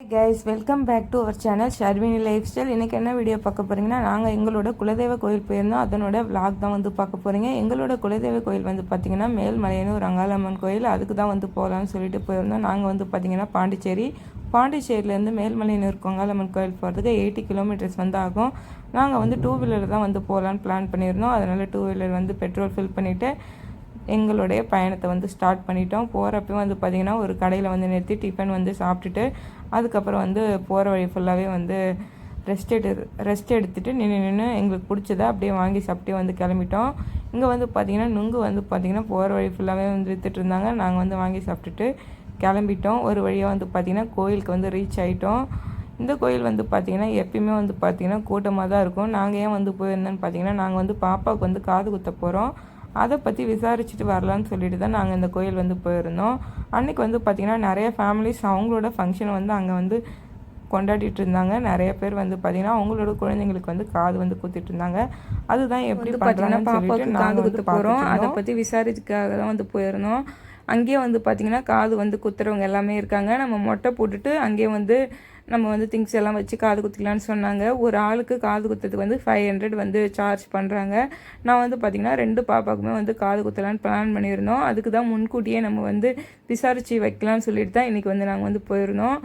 Guys welcome back to our channel Sharvini lifestyle இன்றைக்கி என்ன video பார்க்க போகிறீங்கன்னா நாங்கள் எங்களோட குலதெய்வ கோயில் போயிருந்தோம். அதனோட விளாக் தான் வந்து பார்க்க போகிறீங்க எங்களோட குலதெய்வ கோயில் வந்து பார்த்திங்கன்னா மேல்மலையனூர் அங்காளம்மன் கோயில். அதுக்கு தான் வந்து போகலான்னு சொல்லிட்டு போயிருந்தோம். நாங்கள் வந்து பார்த்திங்கன்னா பாண்டிச்சேரி. பாண்டிச்சேரியிலேருந்து மேல்மலையனூர் கொங்காலம்மன் கோயில் போகிறதுக்கு எயிட்டி கிலோமீட்டர்ஸ் வந்து ஆகும். நாங்கள் வந்து டூ வீலர் தான் வந்து போகலான்னு பிளான் பண்ணியிருந்தோம். அதனால் டூ வீலர் வந்து பெட்ரோல் ஃபில் பண்ணிவிட்டு எங்களுடைய பயணத்தை வந்து ஸ்டார்ட் பண்ணிட்டோம். போகிறப்ப வந்து பார்த்திங்கன்னா ஒரு கடையில் வந்து நிறுத்தி டிஃபன் வந்து சாப்பிட்டுட்டு அதுக்கப்புறம் வந்து போகிற வழி ஃபுல்லாகவே வந்து ரெஸ்ட் எடு ரெஸ்ட் எடுத்துகிட்டு நின்று நின்று எங்களுக்கு பிடிச்சதை அப்படியே வாங்கி சாப்பிட்டே வந்து கிளம்பிட்டோம். இங்கே வந்து பார்த்திங்கன்னா நுங்கு வந்து பார்த்திங்கன்னா போகிற வழி ஃபுல்லாகவே வந்து வித்துட்டு இருந்தாங்க. நாங்கள் வந்து வாங்கி சாப்பிட்டுட்டு கிளம்பிட்டோம். ஒரு வழியாக வந்து பார்த்திங்கன்னா கோயிலுக்கு வந்து ரீச் ஆகிட்டோம் இந்த கோயில் வந்து பார்த்திங்கன்னா எப்பயுமே வந்து பார்த்திங்கன்னா கூட்டமாக தான் இருக்கும். நாங்கள் ஏன் வந்து போயிருந்தோன்னு பார்த்திங்கன்னா நாங்கள் வந்து பாப்பாவுக்கு வந்து காது குத்த போகிறோம் அதை பற்றி விசாரிச்சுட்டு வரலான்னு சொல்லிட்டு தான் நாங்கள் இந்த கோயில் வந்து போயிருந்தோம். அன்றைக்கி வந்து பார்த்திங்கன்னா நிறைய ஃபேமிலிஸ் அவங்களோட ஃபங்க்ஷன் வந்து அங்கே வந்து கொண்டாடிட்டு இருந்தாங்க. நிறைய பேர் வந்து பார்த்திங்கன்னா அவங்களோட குழந்தைங்களுக்கு வந்து காது வந்து குத்திட்டு இருந்தாங்க. அதுதான் எப்படி பண்ணுறாங்கன்னு சொல்லிட்டு நாங்கள் வந்து போகிறோம் அதை பற்றி விசாரிச்சுக்காக தான் வந்து போயிருந்தோம். அங்கேயே வந்து பார்த்திங்கன்னா காது வந்து குத்துறவங்க எல்லாமே இருக்காங்க. நம்ம மொட்டை போட்டுட்டு அங்கேயே வந்து நம்ம வந்து திங்ஸ் எல்லாம் வச்சு காது குத்திக்கலான்னு சொன்னாங்க. ஒரு ஆளுக்கு காது குத்துறதுக்கு வந்து ஃபைவ் ஹண்ட்ரட் வந்து சார்ஜ் பண்ணுறாங்க நான் வந்து பார்த்திங்கன்னா ரெண்டு பாப்பாக்குமே வந்து காது குத்தலான்னு பிளான் பண்ணியிருந்தோம். அதுக்கு தான் முன்கூட்டியே நம்ம வந்து விசாரித்து வைக்கலாம்னு சொல்லிட்டு தான் இன்றைக்கி வந்து நாங்கள் வந்து போயிருந்தோம்.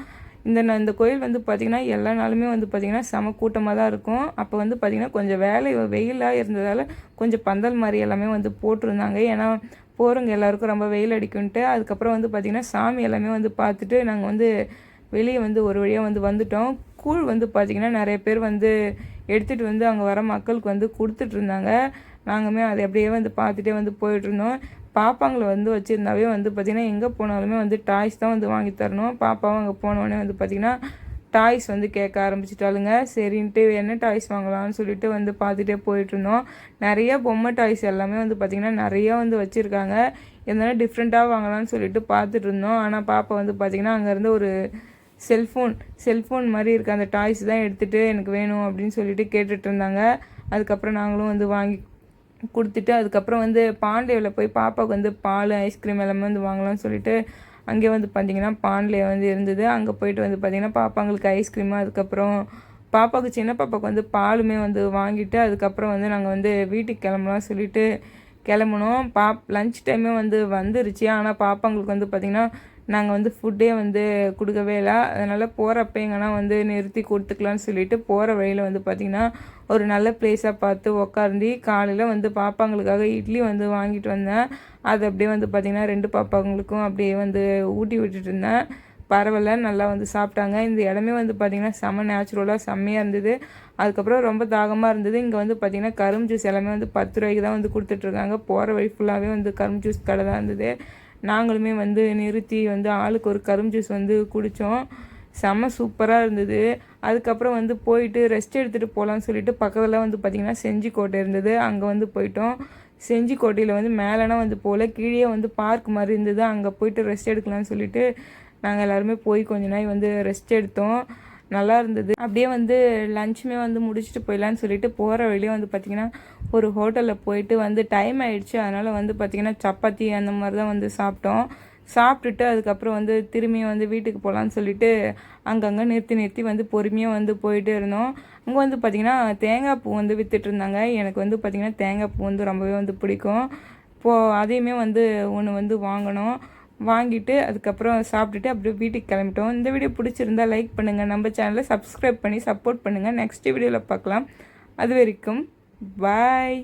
இந்த இந்த கோயில் வந்து பார்த்திங்கன்னா எல்லா நாளுமே வந்து பார்த்திங்கன்னா செம கூட்டமாக தான் இருக்கும். அப்போ வந்து பார்த்திங்கன்னா கொஞ்சம் வேலை வெயிலாக இருந்ததால் கொஞ்சம் பந்தல் மாதிரி எல்லாமே வந்து போட்டிருந்தாங்க. ஏன்னா போகிறவங்க எல்லாருக்கும் ரொம்ப வெயில் அடிக்கும்ட்டு அதுக்கப்புறம் வந்து பார்த்திங்கன்னா சாமி எல்லாமே வந்து பார்த்துட்டு நாங்கள் வந்து வெளியே வந்து ஒரு வழியாக வந்து வந்துட்டோம். கூழ் வந்து பார்த்திங்கன்னா நிறைய பேர் வந்து எடுத்துகிட்டு வந்து அங்கே வர மக்களுக்கு வந்து கொடுத்துட்ருந்தாங்க நாங்களுமே அதை அப்படியே வந்து பார்த்துட்டே வந்து போயிட்டுருந்தோம் பாப்பாங்களை வந்து வச்சுருந்தாவே வந்து பார்த்திங்கன்னா எங்கே போனாலுமே வந்து டாய்ஸ் தான் வந்து வாங்கி தரணும். பாப்பாவும் அங்கே போனோடனே வந்து பார்த்திங்கன்னா டாய்ஸ் வந்து கேட்க ஆரம்பிச்சிட்டாளுங்க. சரின்ட்டு என்ன டாய்ஸ் வாங்கலாம்னு சொல்லிட்டு வந்து பார்த்துட்டே போயிட்டுருந்தோம். நிறைய பொம்மை டாய்ஸ் எல்லாமே வந்து பார்த்திங்கன்னா நிறையா வந்து வச்சுருக்காங்க. இருந்தாலும் டிஃப்ரெண்ட்டாக வாங்கலாம்னு சொல்லிட்டு பார்த்துட்டு இருந்தோம் ஆனால் பாப்பா வந்து பார்த்திங்கன்னா அங்கேருந்து ஒரு செல்ஃபோன் செல்ஃபோன் மாதிரி இருக்க அந்த டாய்ஸ் தான் எடுத்துகிட்டு எனக்கு வேணும் அப்படின்னு சொல்லிட்டு கேட்டுட்டு இருந்தாங்க அதுக்கப்புறம் நாங்களும் வந்து வாங்கி கொடுத்துட்டு அதுக்கப்புறம் வந்து பாண்டேவில் போய் பாப்பாவுக்கு வந்து பால் ஐஸ்கிரீம் எல்லாமே வந்து வாங்கலாம்னு சொல்லிட்டு அங்கே வந்து பார்த்திங்கன்னா பாண்டிலே வந்து இருந்தது. அங்கே போயிட்டு வந்து பார்த்திங்கன்னா பாப்பாங்களுக்கு ஐஸ்கிரீமு அதுக்கப்புறம் பாப்பாவுக்கு சின்ன பாப்பாவுக்கு வந்து பாலுமே வந்து வாங்கிட்டு அதுக்கப்புறம் வந்து நாங்கள் வந்து வீட்டுக்கு கிளம்பலாம் சொல்லிட்டு கிளம்புனோம். பாப் லஞ்ச் டைமே வந்து வந்துருச்சு. ஆனால் பாப்பாங்களுக்கு வந்து பார்த்திங்கன்னா நாங்கள் வந்து ஃபுட்டே வந்து கொடுக்கவே இல்லை. அதனால் போகிறப்ப எங்கன்னா வந்து நிறுத்தி கொடுத்துக்கலான்னு சொல்லிட்டு போகிற வழியில் வந்து பார்த்திங்கன்னா ஒரு நல்ல பிளேஸாக பார்த்து உக்காந்து காலையில் வந்து பாப்பாங்களுக்காக இட்லி வந்து வாங்கிட்டு வந்தேன். அது அப்படியே வந்து பார்த்திங்கன்னா ரெண்டு பாப்பாங்களுக்கும் அப்படியே வந்து ஊட்டி விட்டுட்டு இருந்தேன். பரவாயில்ல நல்லா வந்து சாப்பிட்டாங்க. இந்த இடமே வந்து பார்த்திங்கன்னா செம்ம நேச்சுரலாக செம்மையாக இருந்தது. அதுக்கப்புறம் ரொம்ப தாகமாக இருந்தது. இங்கே வந்து பார்த்திங்கன்னா கரும் ஜூஸ் எல்லாமே வந்து பத்து ரூபாய்க்கு தான் வந்து கொடுத்துட்ருக்காங்க போகிற வழி ஃபுல்லாகவே வந்து கரும் ஜூஸ் கடை தான் இருந்தது. நாங்களுமே வந்து நிறுத்தி வந்து ஆளுக்கு ஒரு கரும் ஜூஸ் வந்து குடித்தோம் செம்ம சூப்பராக இருந்தது. அதுக்கப்புறம் வந்து போயிட்டு ரெஸ்ட் எடுத்துகிட்டு போகலான்னு சொல்லிட்டு பக்கத்தில் வந்து பார்த்திங்கன்னா செஞ்சிக்கோட்டை இருந்தது. அங்கே வந்து போயிட்டோம். செஞ்சிக்கோட்டையில் வந்து மேலேனா வந்து போகல கீழே வந்து பார்க் மாதிரி இருந்தது. அங்கே போயிட்டு ரெஸ்ட் எடுக்கலாம்னு சொல்லிட்டு நாங்கள் எல்லாருமே போய் கொஞ்ச நாள் வந்து ரெஸ்ட் எடுத்தோம். நல்லா இருந்தது. அப்படியே வந்து லஞ்சுமே வந்து முடிச்சுட்டு போயிடலான்னு சொல்லிட்டு போகிற வழியே வந்து பார்த்திங்கன்னா ஒரு ஹோட்டலில் போயிட்டு வந்து டைம் ஆயிடுச்சு. அதனால் வந்து பார்த்திங்கன்னா சப்பாத்தி அந்த மாதிரி தான் வந்து சாப்பிட்டோம். சாப்பிட்டுட்டு அதுக்கப்புறம் வந்து திரும்பியும் வந்து வீட்டுக்கு போகலான்னு சொல்லிட்டு அங்கங்கே நிறுத்தி நிறுத்தி வந்து பொறுமையாக வந்து போயிட்டு இருந்தோம். அங்கே வந்து பார்த்திங்கன்னா தேங்காய் பூ வந்து விற்றுட்டு இருந்தாங்க. எனக்கு வந்து பார்த்திங்கன்னா தேங்காய் பூ வந்து ரொம்பவே வந்து பிடிக்கும். இப்போது அதையுமே வந்து ஒன்று வந்து வாங்கினோம். வாங்கிட்டு அதுக்கப்புறம் சாப்பிட்டுட்டு அப்படியே வீட்டுக்கு கிளம்பிட்டோம். இந்த வீடியோ பிடிச்சிருந்தா லைக் பண்ணுங்கள் நம்ம சேனலை சப்ஸ்கிரைப் பண்ணி சப்போர்ட் பண்ணுங்கள் நெக்ஸ்ட் வீடியோவில் பார்க்கலாம். அது வரைக்கும் பாய்